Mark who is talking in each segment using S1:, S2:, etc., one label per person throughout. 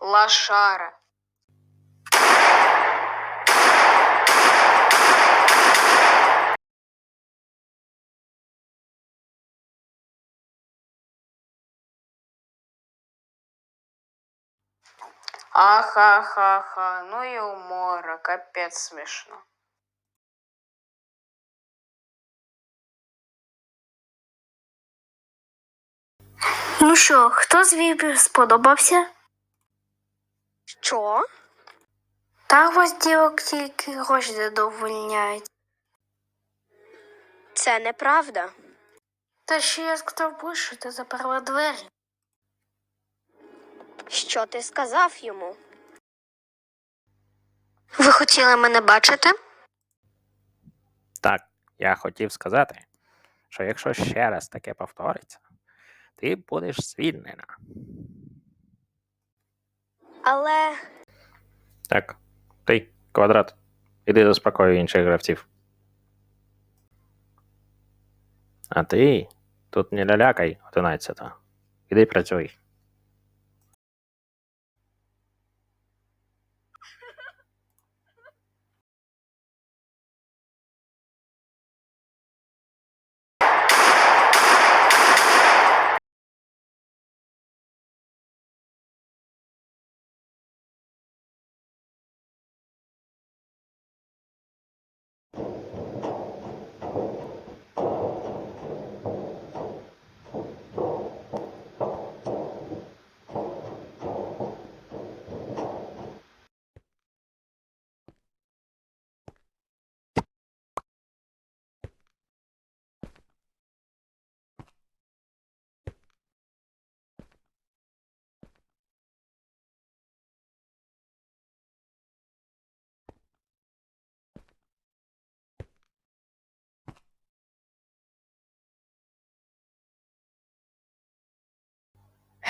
S1: Лашара. Ахахаха, ну и умора, капец смешно.
S2: Ну що, хто з віпів сподобався?
S3: Що?
S2: Та вас тільки гроші задовольняють.
S3: Це неправда.
S2: Та ще я сказав що ти заперла двері.
S3: Що ти сказав йому?
S2: Ви хотіли мене бачити?
S4: Так, я хотів сказати, що якщо ще раз таке повториться, ти будеш звільнена.
S3: Але
S4: Так, ти, квадрат, іди заспокоюй інших гравців. А ти тут не лялякай, одинадцята. Іди працюй.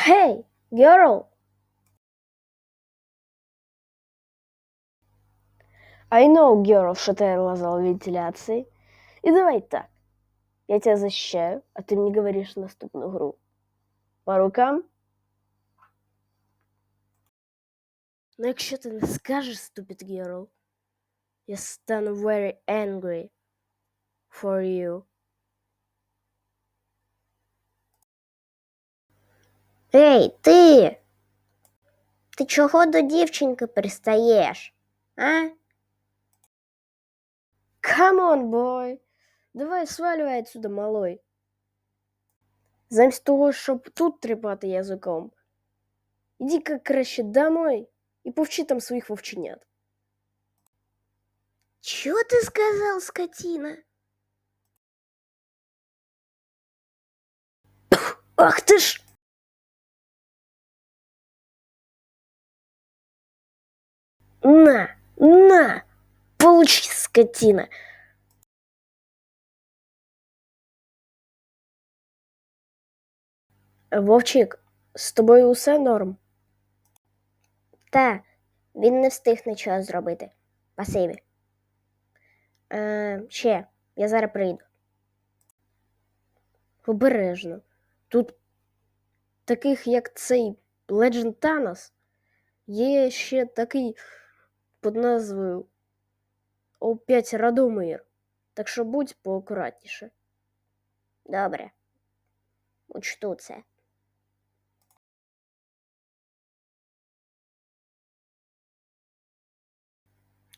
S3: Гей, girl! I know, girl, ти лазал вентиляции. І давай так. Я тебя защищаю, а ты мне говоришь наступную гру. По рукам? Ну, якщо ти не скажеш, stupid girl, я стану very angry for you. Ей, ти! Ти чого до дівчинки пристаєш? А? Come on, boy. Давай свалюй отсюда, малой. Замість того, щоб тут тріпати язиком. Іди-ка краще домой і повчи там своїх вовченят. Чого ти сказав, скотина? Ах ти ж! На, на, получи, скотина. Вовчик, з тобою усе норм? Та, він не встиг нічого зробити. Спасибі. Е, ще, я зараз прийду. Обережно. Тут таких, як цей Legend Thanos, Є ще такий під назвою О5 Радомир. Так що будь поакуратніше. Добре. Учту це.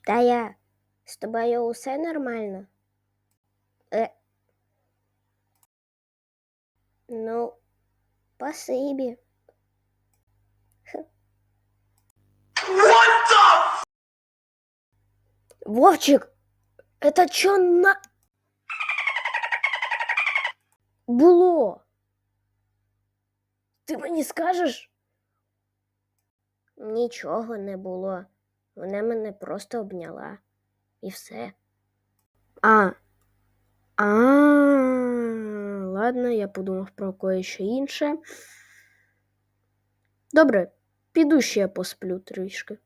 S3: Та я. З тобою усе нормально? Е. Ну, спасибі. Вовчик, это чё на... Було? Ти мені скажеш? Нічого не було. Вона мене просто обняла. І все. А. А. Ладно, я подумав про кое-що інше. Добре, піду ще посплю трішки.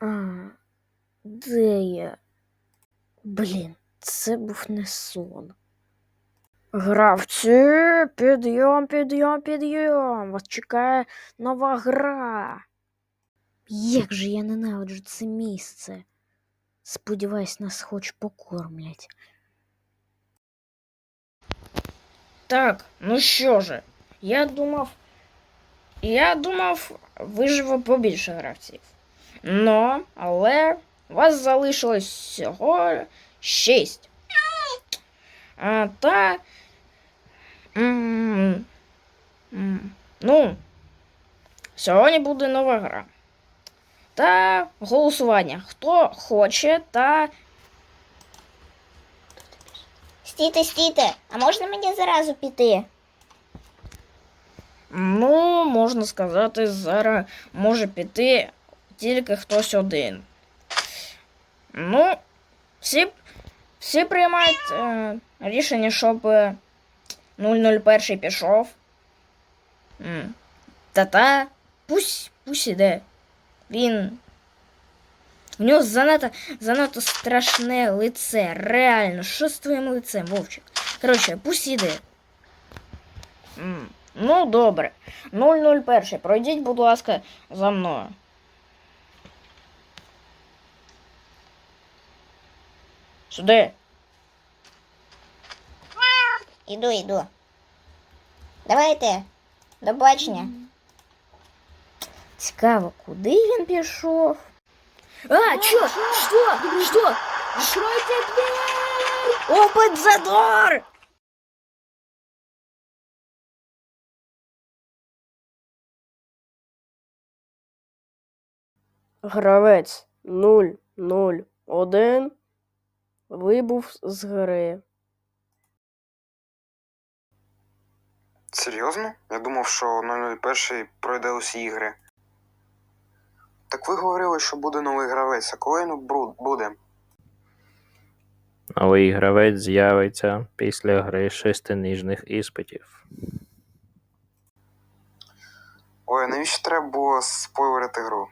S3: А, де я? Блін, це був не сон. Гравці, підйом, підйом, підйом. Вас чекає нова гра. Як же я ненавиджу це місце. Сподіваюсь, нас хоч покормлять. Так, ну що же, я думав. Я думав, виживе побільше гравців. Но, але вас залишилось всього шість. А, та. Ну, сьогодні буде нова гра. Та голосування. Хто хоче, та.
S5: Стійте, стійте, а можна мені зразу піти?
S3: Ну, можна сказати, зараз може піти тільки хтось один. Ну, всі, всі приймають е, рішення, щоб е, 001 пішов. Та-та, пусть, пусть іде. Він. В нього занадто, занадто страшне лице. Реально, що з твоїм лицем, Вовчик? Коротше, пусть іде. Ну, добре. 001. Пройдіть, будь ласка, за мною. Сюди.
S5: Іду, іду. Давайте. До бачення.
S3: Цікаво, куди він пішов? А, чо? Що? Що? Откройте дверь! Опит задор! Гравець 001 вибув з гри.
S6: Серйозно? Я думав, що 001 пройде усі ігри. Так ви говорили, що буде новий гравець, а коли він буде?
S4: Новий гравець з'явиться після гри шестиніжних іспитів.
S6: Ой, навіщо треба було спойлерити гру?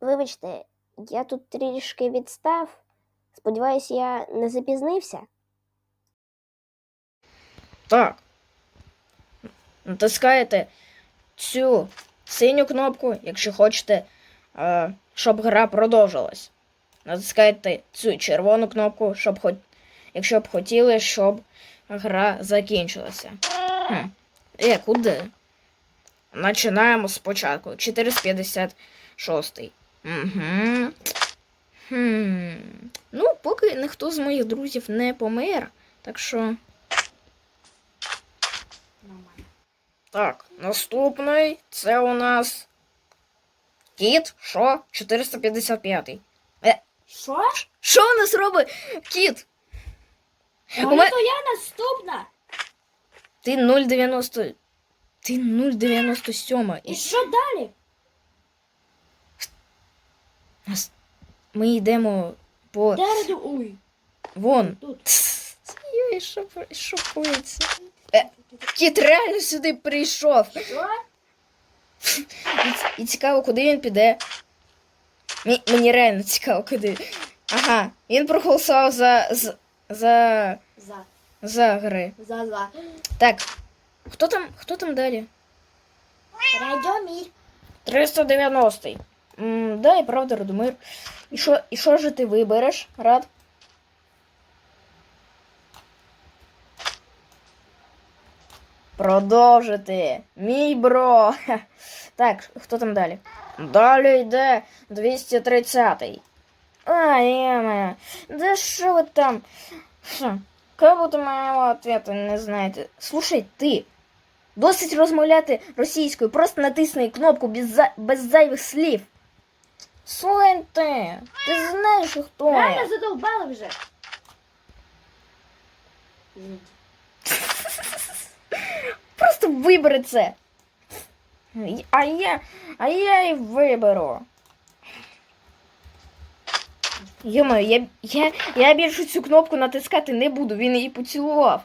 S5: Вибачте, я тут трішки відстав. Сподіваюсь, я не запізнився.
S3: Так. Натискаєте цю синю кнопку, якщо хочете, е, щоб гра продовжилась. Натискаєте цю червону кнопку, щоб хоч... якщо б хотіли, щоб гра закінчилася. Хм. Е, куди? Починаємо спочатку. 456. Угу. Хм. Ну, поки ніхто з моїх друзів не помер, так що. Так, наступний це у нас. Кіт, що? 455. Е,
S2: Що?
S3: що у нас робить кіт? У мене-
S2: то я наступна.
S3: Ти 090. Ти 097.
S2: І що далі?
S3: Ми йдемо по.
S2: Дереду уй.
S3: Вон. Йой, що, коїться? Е, кіт реально сюди прийшов.
S2: Що?
S3: І, цікаво, куди він піде. Мені, реально цікаво, куди. Ага, він проголосував за. за. за,
S2: За.
S3: за гри.
S2: За за.
S3: Так. Хто там? Хто там далі?
S2: Радіомір.
S3: 390. М, да, і правда, Радомир. І що, і що ж ти вибереш, Рад? Продовжити. Мій бро. Так, хто там далі? Далі йде 230-й. А, є Да що ви там? Как будто моего ответа не знаєте. Слушай, ти. Досить розмовляти російською, просто натисни кнопку без, за... без зайвих слів. Слухай ти, знаєш, хто я.
S2: Реально задовбали вже.
S3: Просто вибери це. А я, а я і виберу. Йомаю, я, я, я більше цю кнопку натискати не буду, він її поцілував.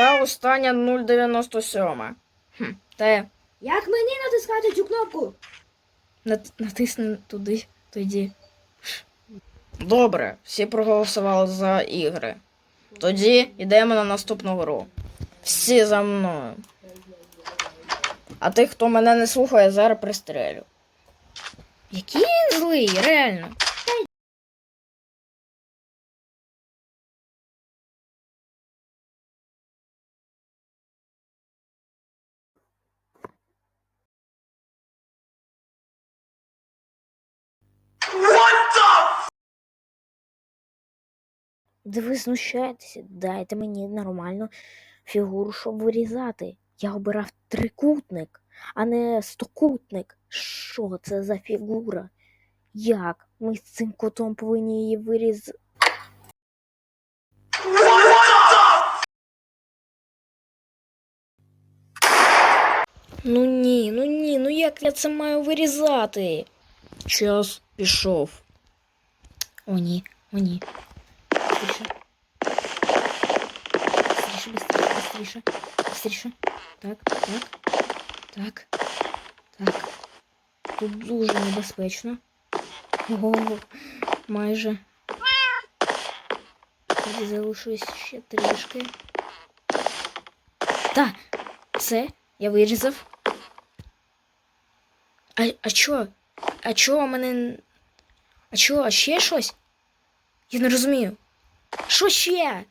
S3: Та остання 097. Хм, те.
S2: Як мені натискати цю кнопку?
S7: Нат- натисни туди, тоді. Добре, всі проголосували за ігри. Тоді йдемо на наступну гру. Всі за мною. А тих, хто мене не слухає, зараз пристрелю. Який він злий, реально.
S2: Да ви знущаєтеся, дайте мені нормальну фігуру, щоб вирізати. Я обирав трикутник, а не стокутник. Що це за фігура? Як? Ми з цим котом повинні її вирізати.
S7: Ну ні, ну ні, ну як я це маю вирізати? Час пішов. О, ні, о, ні. Быстріше. Быстріше, быстріше, быстріше. Быстріше. Так, так. Так. Так. Тут дуже небезпечно. Ого, майже. Тоді залишилось ще трішки. Так, це я вирізав. А, а чо? А чо у мене. А чо, а ще щось? Я не розумію. Що ще?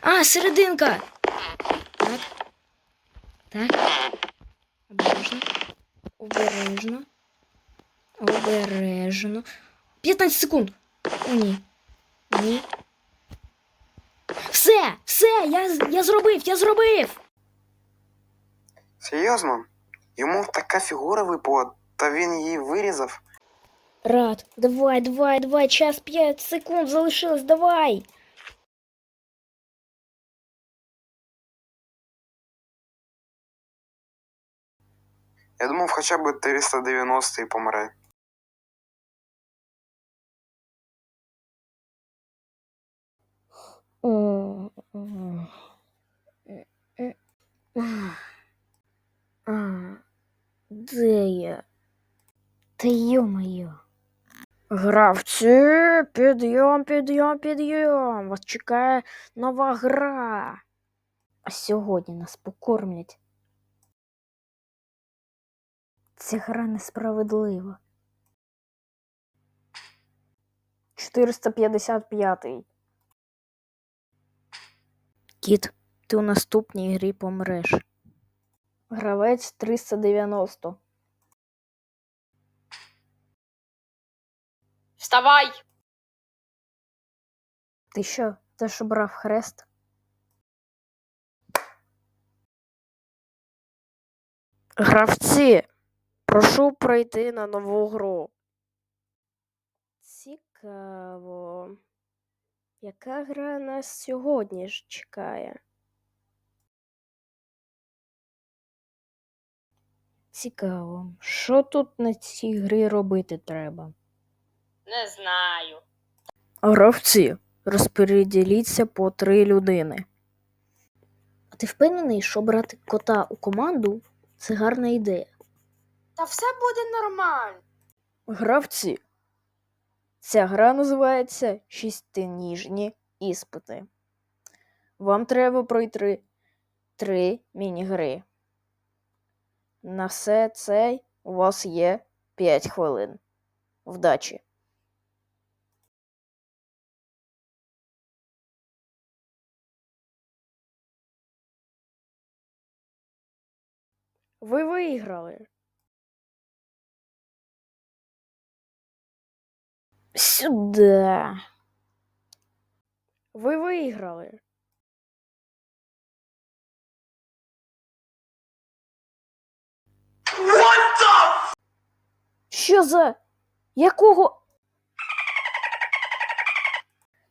S7: А, серединка! Так. Так. Обережно. Обережно. Обережно. 15 секунд. О, ні. Ні. Все! Все! Я, я зробив! Я зробив!
S6: Серйозно? Йому така фігура випала, та він її вирізав.
S7: Рад, давай, давай, давай, час 5 секунд залишилось, давай.
S6: Я думав, хоча б 390 і помре.
S2: А, де я? Та йо-моє.
S3: Гравці, підйом, підйом, підйом. Вас чекає нова гра.
S2: А сьогодні нас покормлять. Ця гра несправедлива.
S3: 455.
S2: Кіт, ти у наступній грі помреш.
S3: Гравець 390.
S1: Вставай!
S3: Ти що, теж обрав хрест? Гравці, прошу пройти на нову гру. Цікаво. Яка гра нас сьогодні ж чекає?
S2: Цікаво, що тут на цій грі робити треба?
S1: Не знаю.
S3: Гравці, розподіліться по три людини.
S2: А ти впевнений, що брати кота у команду це гарна ідея?
S1: Та все буде нормально.
S3: Гравці. Ця гра називається Шістиніжні іспити. Вам треба пройти три міні-гри. На все це у вас є 5 хвилин. Вдачі! Ви виграли.
S2: Сюди.
S3: Ви виграли. Що за. Якого?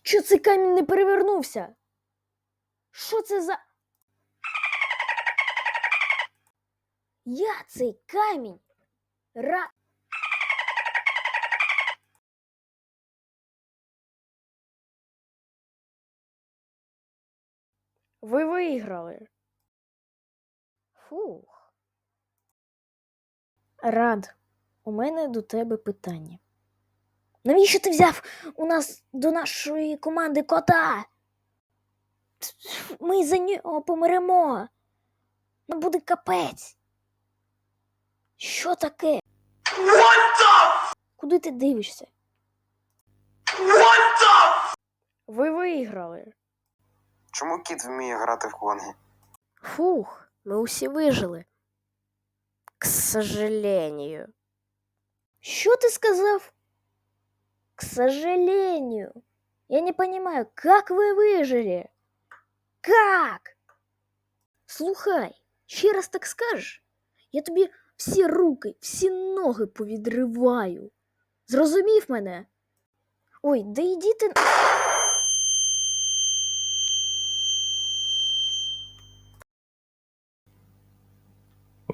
S3: Що цей камінь не перевернувся? Що це за. Я цей камінь. Ра. Ви виграли.
S2: Фух.
S3: Рад, у мене до тебе питання. Навіщо ти взяв у нас до нашої команди кота? Ми за нього помремо. Нам буде капець. Що таке? Куди ти дивишся?
S8: Ви виграли.
S6: Чому кіт вміє грати в конги?
S3: Фух, ми усі вижили. К сожалению. Що ти сказав? К сожалению. Я не понимаю, как вы выжили? Как? Слухай, ще раз так скажеш, я тобі всі руки, всі ноги повідриваю. Зрозумів мене? Ой, да йди ти.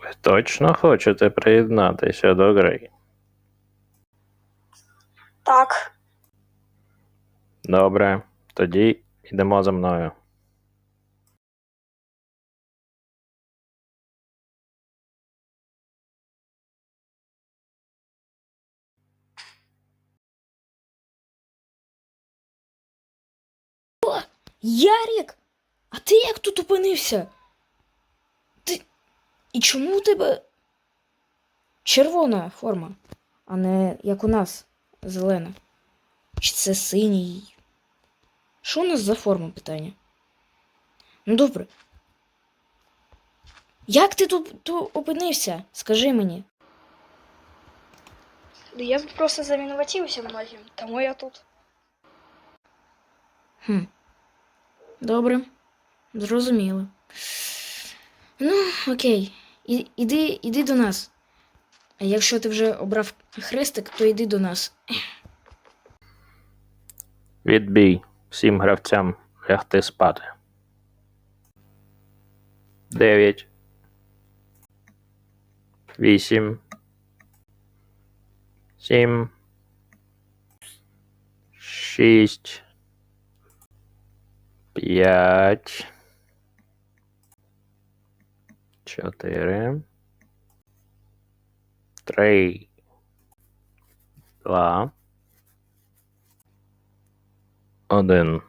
S4: Ви точно хочете приєднатися до гри?
S1: Так.
S4: Добре, тоді йдемо за мною.
S3: Ярік, а ти як тут опинився? І чому у тебе червона форма, а не як у нас зелена? Чи це синій? Що у нас за форма питання? Ну добре. Як ти тут, тут опинився? Скажи мені.
S9: Я тут просто замінуватився многим, тому я тут.
S3: Хм. Добре. Зрозуміло. Ну, окей. І, іди, іди до нас. А якщо ти вже обрав хрестик, то йди до нас.
S4: Відбій всім гравцям лягти спати. Дев'ять. Вісім. Сім. Шість. П'ять. Чотири. Три. Два. Один.